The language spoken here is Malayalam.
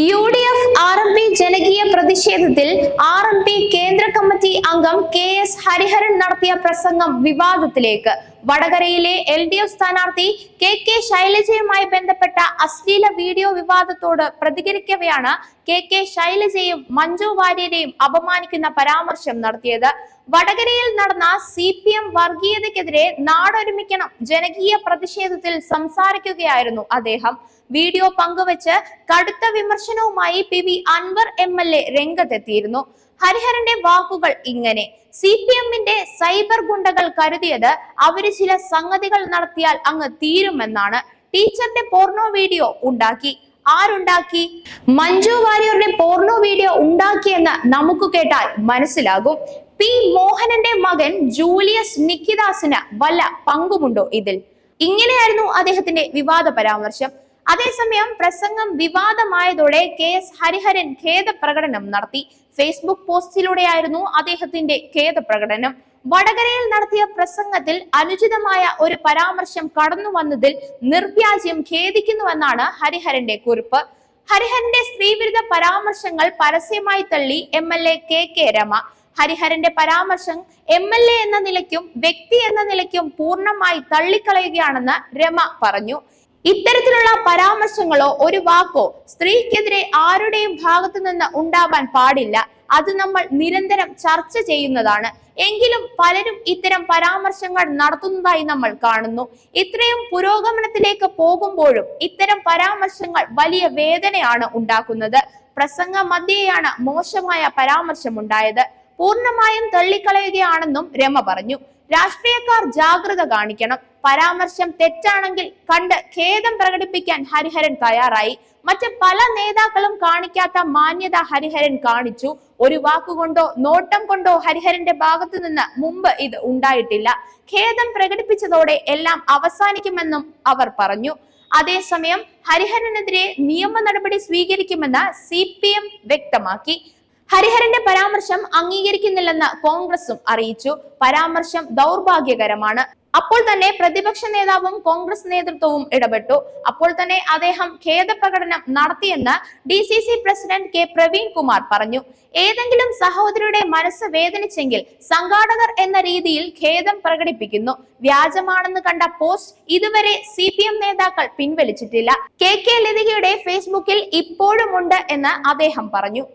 U D F R M P ജനകീയ പ്രതിഷേധത്തിൽ ആർ എം പി കേന്ദ്ര കമ്മിറ്റി അംഗം കെ എസ് ഹരിഹരൻ നടത്തിയ പ്രസംഗം വിവാദത്തിലേക്ക്. വടകരയിലെ എൽ ഡി എഫ് സ്ഥാനാർത്ഥി കെ കെ ശൈലജയുമായി ബന്ധപ്പെട്ട അശ്ലീല വീഡിയോ വിവാദത്തോട് പ്രതികരിക്കവെയാണ് കെ കെ ശൈലജയും മഞ്ജു വാര്യരെയും അപമാനിക്കുന്ന പരാമർശം നടത്തിയത്. വടകരയിൽ നടന്ന സി പി എം വർഗീയതയ്ക്കെതിരെ നാടൊരുമിക്കണം ജനകീയ പ്രതിഷേധത്തിൽ സംസാരിക്കുകയായിരുന്നു അദ്ദേഹം. വീഡിയോ പങ്കുവച്ച് കടുത്ത വിമർശനവുമായി P V Anvar M L A രംഗത്തെത്തിയിരുന്നു. ഹരിഹരന്റെ വാക്കുകൾ ഇങ്ങനെ സി പി എമ്മിന്റെ സൈബർ ഗുണ്ടകൾ കരുതിയത് അവർ ചില സംഗതികൾ നടത്തിയാൽ അങ്ങ് തീരുമെന്നാണ്. ടീച്ചറിന്റെ പോർണോ വീഡിയോ ഉണ്ടാക്കി. ആരുണ്ടാക്കി? മഞ്ജു വാര്യറുടെ പോർണോ വീഡിയോ ഉണ്ടാക്കിയെന്ന് നമുക്ക് കേട്ടാൽ മനസ്സിലാകും. പി മോഹനന്റെ മകൻ ജൂലിയസ് നിക്കിദാസിന് വല്ല പങ്കുമുണ്ടോ ഇതിൽ? ഇങ്ങനെയായിരുന്നു അദ്ദേഹത്തിന്റെ വിവാദ പരാമർശം. അതേസമയം പ്രസംഗം വിവാദമായതോടെ കെ എസ് ഹരിഹരൻ ഖേദപ്രകടനം നടത്തി. ഫേസ്ബുക്ക് പോസ്റ്റിലൂടെയായിരുന്നു അദ്ദേഹത്തിന്റെ ഖേദപ്രകടനം. വടകരയിൽ നടത്തിയ പ്രസംഗത്തിൽ അനുചിതമായ ഒരു പരാമർശം കടന്നു വന്നതിൽ നിർവ്യാജ്യം ഖേദിക്കുന്നുവെന്നാണ് ഹരിഹരന്റെ കുറിപ്പ്. ഹരിഹരന്റെ സ്ത്രീവിരുദ്ധ പരാമർശങ്ങൾ പരസ്യമായി തള്ളി M L A K K Rema. ഹരിഹരന്റെ പരാമർശം എം എൽ എ എന്ന നിലയ്ക്കും വ്യക്തി എന്ന നിലയ്ക്കും പൂർണമായി തള്ളിക്കളയുകയാണെന്ന് രമ പറഞ്ഞു. ഇത്തരത്തിലുള്ള പരാമർശങ്ങളോ ഒരു വാക്കോ സ്ത്രീക്കെതിരെ ആരുടെയും ഭാഗത്തു നിന്ന് ഉണ്ടാവാൻ പാടില്ല. അത് നമ്മൾ നിരന്തരം ചർച്ച ചെയ്യുന്നതാണ്. എങ്കിലും പലരും ഇത്തരം പരാമർശങ്ങൾ നടത്തുന്നതായി നമ്മൾ കാണുന്നു. ഇത്രയും പുരോഗമനത്തിലേക്ക് പോകുമ്പോഴും ഇത്തരം പരാമർശങ്ങൾ വലിയ വേദനയാണ് ഉണ്ടാക്കുന്നത്. പ്രസംഗ മധ്യേയാണ് മോശമായ പരാമർശം ഉണ്ടായത് പൂർണമായും തള്ളിക്കളയുകയാണെന്നും രമ പറഞ്ഞു. രാഷ്ട്രീയക്കാർ ജാഗ്രത കാണിക്കണം. പരാമർശം തെറ്റാണെങ്കിൽ കണ്ട് ഖേദം പ്രകടിപ്പിക്കാൻ ഹരിഹരൻ തയ്യാറായി. മറ്റ് പല നേതാക്കളും കാണിക്കാത്ത മാന്യത ഹരിഹരൻ കാണിച്ചു. ഒരു വാക്കുകൊണ്ടോ നോട്ടം കൊണ്ടോ ഹരിഹരന്റെ ഭാഗത്തു നിന്ന് മുമ്പ് ഇത് ഉണ്ടായിട്ടില്ല. ഖേദം പ്രകടിപ്പിച്ചതോടെ എല്ലാം അവസാനിക്കുമെന്നും അവർ പറഞ്ഞു. അതേസമയം ഹരിഹരനെതിരെ നിയമ നടപടി സ്വീകരിക്കുമെന്ന് സി വ്യക്തമാക്കി. ഹരിഹരന്റെ പരാമർശം അംഗീകരിക്കുന്നില്ലെന്ന് കോൺഗ്രസും അറിയിച്ചു. പരാമർശം ദൗർഭാഗ്യകരമാണ്. അപ്പോൾ തന്നെ പ്രതിപക്ഷ നേതാവും കോൺഗ്രസ് നേതൃത്വവും ഇടപെട്ടു. അപ്പോൾ തന്നെ അദ്ദേഹം ഖേദപ്രകടനം നടത്തിയെന്ന് D C C president K Praveen Kumar പറഞ്ഞു. ഏതെങ്കിലും സഹോദരിയുടെ മനസ്സ് വേദനിച്ചെങ്കിൽ സംഘാടകർ എന്ന രീതിയിൽ ഖേദം പ്രകടിപ്പിക്കുന്നു. വ്യാജമാണെന്ന് കണ്ട പോസ്റ്റ് ഇതുവരെ സി പി എം നേതാക്കൾ പിൻവലിച്ചിട്ടില്ല. കെ കെ ലതികയുടെ ഫേസ്ബുക്കിൽ ഇപ്പോഴുമുണ്ട് എന്ന് അദ്ദേഹം പറഞ്ഞു.